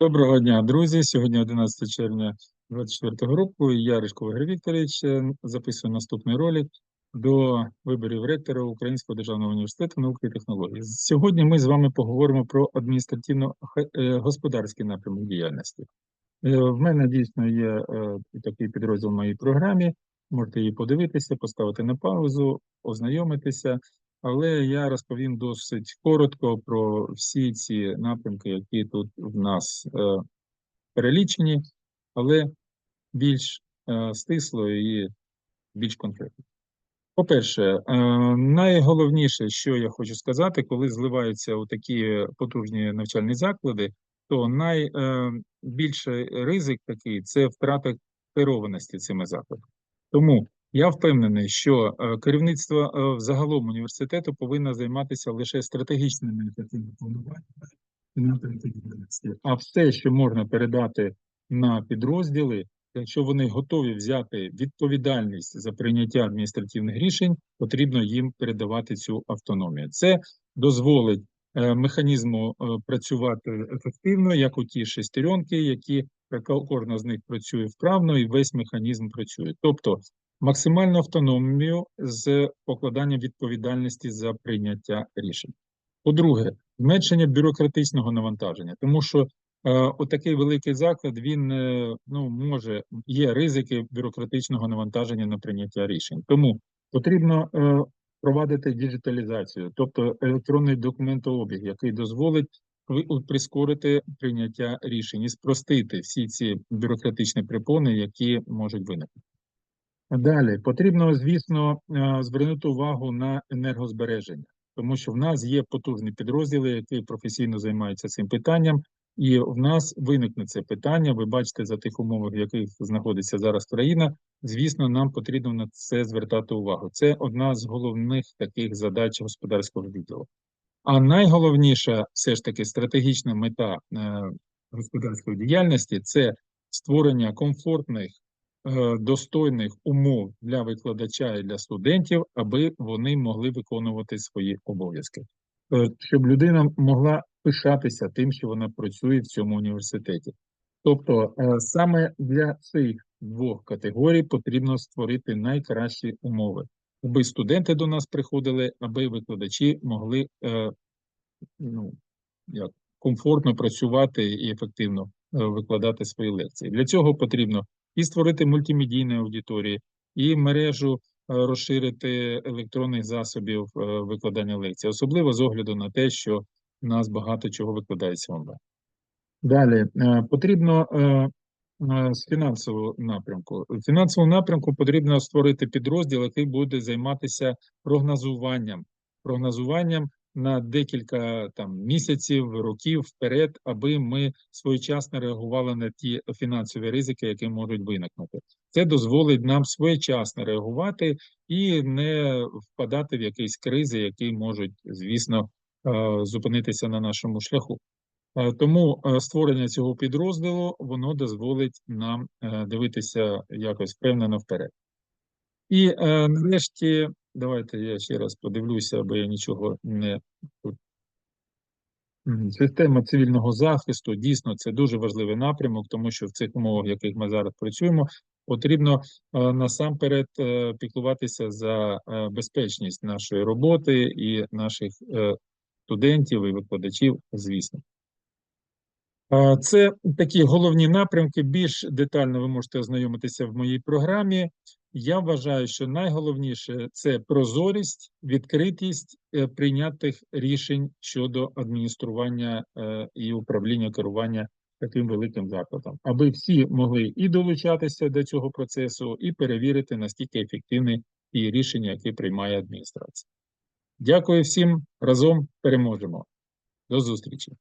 Доброго дня, друзі. Сьогодні 11 червня 2024 року. Я Ришко Ігор Вікторович е, записую наступний ролик до виборів ректора Українського державного університету науки і технологій. Сьогодні ми з вами поговоримо про адміністративно-господарський напрямок діяльності. Е, В мене дійсно є е, такий підрозділ в моїй програмі. Можете її подивитися, поставити на паузу, ознайомитися. Але я розповім досить коротко про всі ці напрямки, які тут в нас е, перелічені, але більш е, стисло і більш конкретно. По-перше, е, найголовніше, що я хочу сказати, коли зливаються у такі потужні навчальні заклади, то найбільший ризик такий це втрата керованості цими закладами. Тому я впевнений, що е, керівництво е, загалом університету повинно займатися лише стратегічними плануваннями. А все, що можна передати на підрозділи, якщо вони готові взяти відповідальність за прийняття адміністративних рішень, потрібно їм передавати цю автономію. Це дозволить е, механізму працювати ефективно, як у ті шестеренки, які кожна з них працює вправно, і весь механізм працює. Тобто максимальну автономію з покладанням відповідальності за прийняття рішень. По-друге, зменшення бюрократичного навантаження, тому що е, отакий великий заклад він е, ну може є ризики бюрократичного навантаження на прийняття рішень. Тому потрібно е, провадити діджиталізацію, тобто електронний документообіг, який дозволить прискорити прийняття рішень і спростити всі ці бюрократичні препони, які можуть виникнути. Далі потрібно, звісно, е, звернути увагу на енергозбереження, тому що в нас є потужні підрозділи, які професійно займаються цим питанням, і в нас виникне це питання. Ви бачите за тих умовах, в яких знаходиться зараз країна. Звісно, нам потрібно на це звертати увагу. Це одна з головних таких задач господарського відділу. А найголовніша, все ж таки, стратегічна мета е, господарської діяльності це створення комфортних достойних умов для викладача і для студентів, аби вони могли виконувати свої обов'язки, Е, щоб людина могла пишатися тим, що вона працює в цьому університеті. Тобто е, саме для цих двох категорій потрібно створити найкращі умови, аби студенти до нас приходили, аби викладачі могли е, ну, як, комфортно працювати і ефективно е, викладати свої лекції. Для цього потрібно і створити мультимедійні аудиторії, і мережу е, розширити електронних засобів е, викладання лекцій, особливо з огляду на те, що в нас багато чого викладається онлайн. Далі е, потрібно з фінансового напрямку. В фінансовому напрямку потрібно створити підрозділ, який буде займатися прогнозуванням, прогнозуванням на декілька там місяців, років вперед, аби ми своєчасно реагували на ті фінансові ризики, які можуть виникнути. Це дозволить нам своєчасно реагувати і не впадати в якісь кризи, які можуть, звісно, е, зупинитися на нашому шляху. Е, Тому е, створення цього підрозділу воно дозволить нам дивитися якось впевнено вперед. І нарешті, давайте я ще раз подивлюся, аби я нічого не. Система цивільного захисту дійсно це дуже важливий напрямок, тому що в цих умовах, в яких ми зараз працюємо, потрібно е, насамперед е, піклуватися за е, безпечність нашої роботи і наших студентів і викладачів, звісно. Це такі головні напрямки. Більш детально ви можете ознайомитися в моїй програмі. Я вважаю, що найголовніше це прозорість, відкритість е, прийнятих рішень щодо адміністрування е, і управління керування таким великим закладом, аби всі могли і долучатися до цього процесу, і перевірити, наскільки ефективні ті рішення, які приймає адміністрація. Дякую всім разом переможемо. До зустрічі.